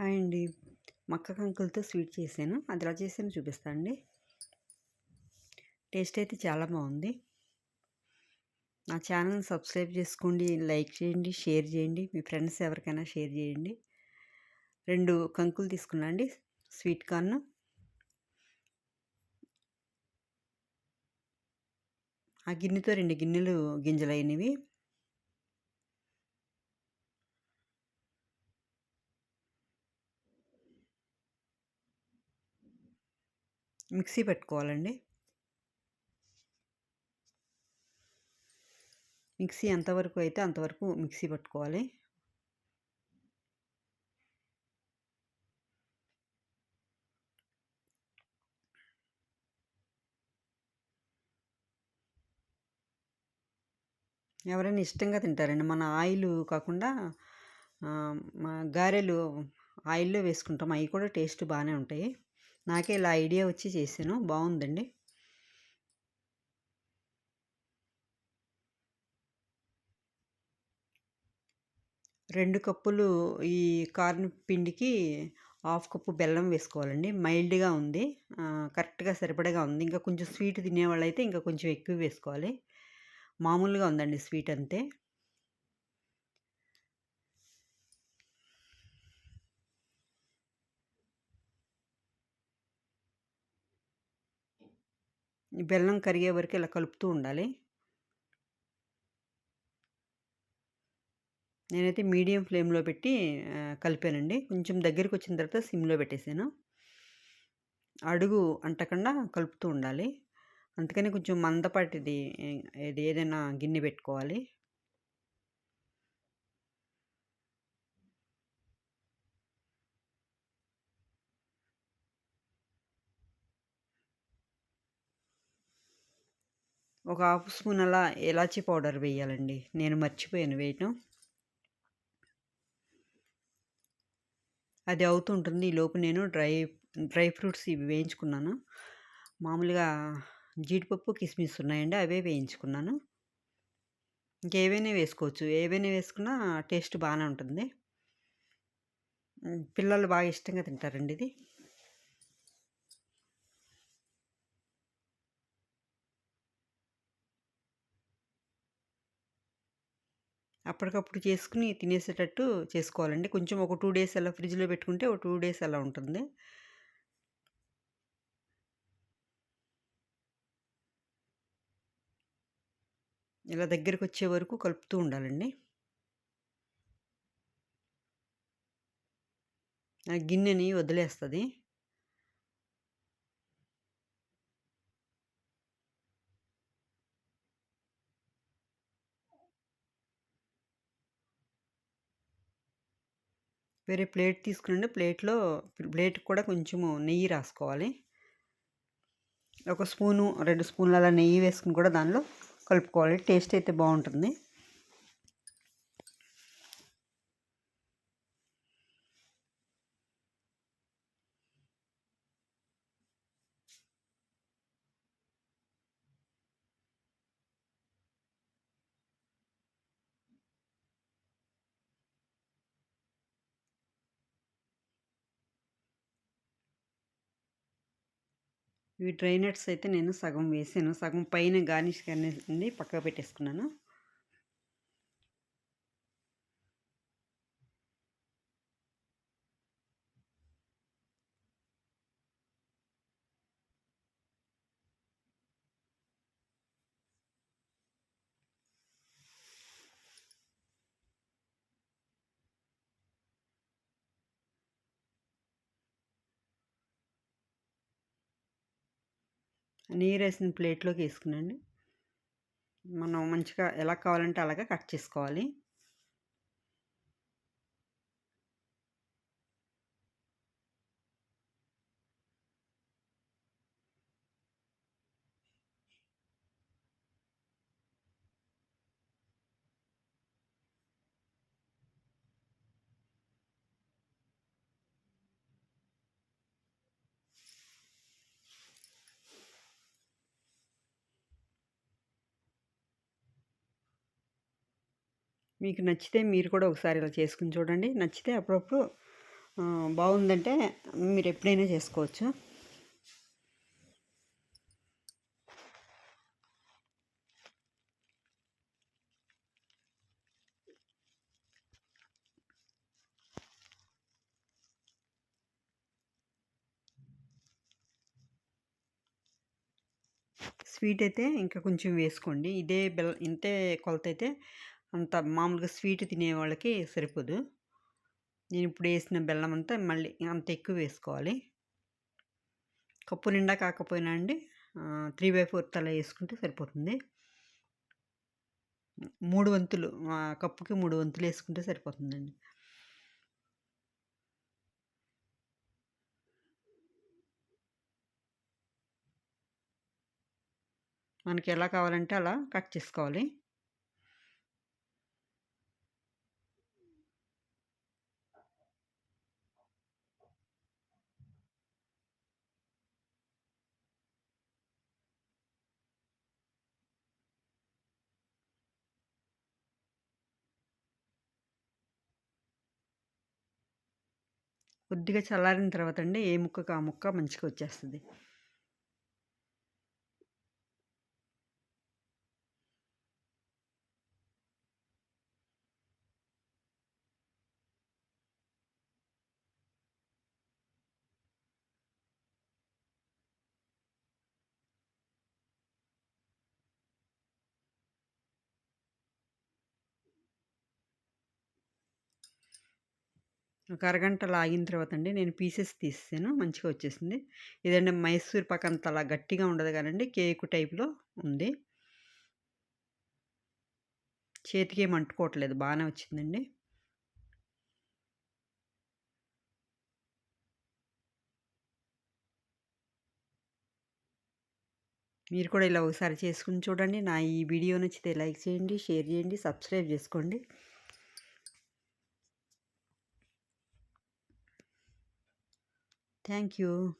Hi అండి. మక్క కంకులతో sweet చేశాను. అది ఎలా చేసానో చూపిస్తాను అండి. టేస్ట్ అయితే చాలా బాగుంది. నా ఛానల్ని సబ్స్క్రైబ్ చేసుకోండి లైక్ చేయండి షేర్ చేయండి మీ ఫ్రెండ్స్ ఎవరికైనా షేర్ చేయండి. రెండు కంకులు తీసుకున్నా అండి. Sweet corn. ఆ గిన్నెతో రెండు గిన్నెలు గింజలు అయినవి. మిక్సీ పెట్టుకోవాలండి. మిక్సీ ఎంతవరకు అయితే అంతవరకు మిక్సీ పట్టుకోవాలి. ఎవరైనా ఇష్టంగా తింటారండి. మన ఆయిల్ కాకుండా గారెలు ఆయిల్లో వేసుకుంటాం. అవి కూడా టేస్ట్ బాగానే ఉంటాయి. నాకే ఇలా ఐడియా వచ్చి చేశాను. బాగుందండి రెండు కప్పులు ఈ కార్న్ పిండికి హాఫ్ కప్పు బెల్లం వేసుకోవాలండి. మైల్డ్గా ఉంది. కరెక్ట్గా సరిపడగా ఉంది. ఇంకా కొంచెం స్వీట్ తినేవాళ్ళు అయితే ఇంకా కొంచెం ఎక్కువ వేసుకోవాలి. మామూలుగా ఉందండి స్వీట్ అంతే. బెల్లం కరిగే వరకు ఇలా కలుపుతూ ఉండాలి. నేనైతే మీడియం ఫ్లేమ్లో పెట్టి కలిపానండి. కొంచెం దగ్గరికి వచ్చిన తర్వాత సిమ్లో పెట్టేశాను అడుగు అంటకుండా కలుపుతూ ఉండాలి. అందుకని కొంచెం మందపాటిది ఇది ఏదైనా గిన్నె పెట్టుకోవాలి. ఒక హాఫ్ స్పూన్ అలా ఎలాచీ పౌడర్ వేయాలండి. నేను మర్చిపోయాను వేయటం. అది అవుతుంటుంది. లోపు నేను డ్రై డ్రై ఫ్రూట్స్ ఇవి వేయించుకున్నాను. మామూలుగా జీడిపప్పు కిస్మిస్ ఉన్నాయండి. అవే వేయించుకున్నాను. ఇంకేవైనా వేసుకోవచ్చు. ఏవైనా వేసుకున్నా టేస్ట్ బాగానే ఉంటుంది. పిల్లలు బాగా ఇష్టంగా తింటారండి ఇది. అప్పటికప్పుడు చేసుకుని తినేసేటట్టు చేసుకోవాలండి. కొంచెం ఒక టూ డేస్ అలా ఫ్రిడ్జ్లో పెట్టుకుంటే ఒక టూ డేస్ అలా ఉంటుంది. ఇలా దగ్గరికి వచ్చే వరకు కలుపుతూ ఉండాలండి. గిన్నెని వదిలేస్తుంది. వేరే ప్లేట్ తీసుకుని ప్లేట్లో ప్లేట్ కూడా కొంచెము నెయ్యి రాసుకోవాలి. ఒక స్పూను రెండు స్పూన్లు అలా నెయ్యి వేసుకుని కూడా దానిలో కలుపుకోవాలి. టేస్ట్ అయితే బాగుంటుంది. ఇవి డ్రై నట్స్ అయితే నేను సగం వేసాను. సగం పైన గార్నిష్ అనేది పక్కకు పెట్టేసుకున్నాను. నీరు వేసిన ప్లేట్లోకి వేసుకునండి. మనం మంచిగా ఎలా కావాలంటే అలాగా కట్ చేసుకోవాలి. మీకు నచ్చితే మీరు కూడా ఒకసారి ఇలా చేసుకుని చూడండి. నచ్చితే అప్పుడప్పుడు బాగుందంటే మీరు ఎప్పుడైనా చేసుకోవచ్చు. స్వీట్ అయితే ఇంకా కొంచెం వేసుకోండి. ఇదే బెల్ ఇంతే కొలత అయితే అంత మామూలుగా స్వీట్ తినే వాళ్ళకి సరిపోదు. నేను ఇప్పుడు వేసిన బెల్లం అంతా మళ్ళీ అంత ఎక్కువ వేసుకోవాలి. కప్పు నిండా కాకపోయినా అండి త్రీ బై ఫోర్త్ అలా వేసుకుంటే సరిపోతుంది. మూడు వంతులు కప్పుకి మూడు వంతులు వేసుకుంటే సరిపోతుందండి. మనకి ఎలా కావాలంటే అలా కట్ చేసుకోవాలి. కొద్దిగా చల్లారిన తర్వాత అండి ఏ ముక్కకు ఆ ముక్క మంచిగా వచ్చేస్తుంది. ఒక అరగంట లాగిన తర్వాత అండి నేను పీసెస్ తీసాను మంచిగా వచ్చేసింది. ఇదండి మైసూర్ పాక్ అంత అలా గట్టిగా ఉండదు కానండి కేకు టైప్లో ఉంది. చేతికి ఏం అంటుకోవట్లేదు బాగానే వచ్చిందండి. మీరు కూడా ఇలా ఒకసారి చేసుకుని చూడండి. నా ఈ వీడియో నచ్చితే లైక్ చేయండి షేర్ చేయండి సబ్స్క్రైబ్ చేసుకోండి. Thank you.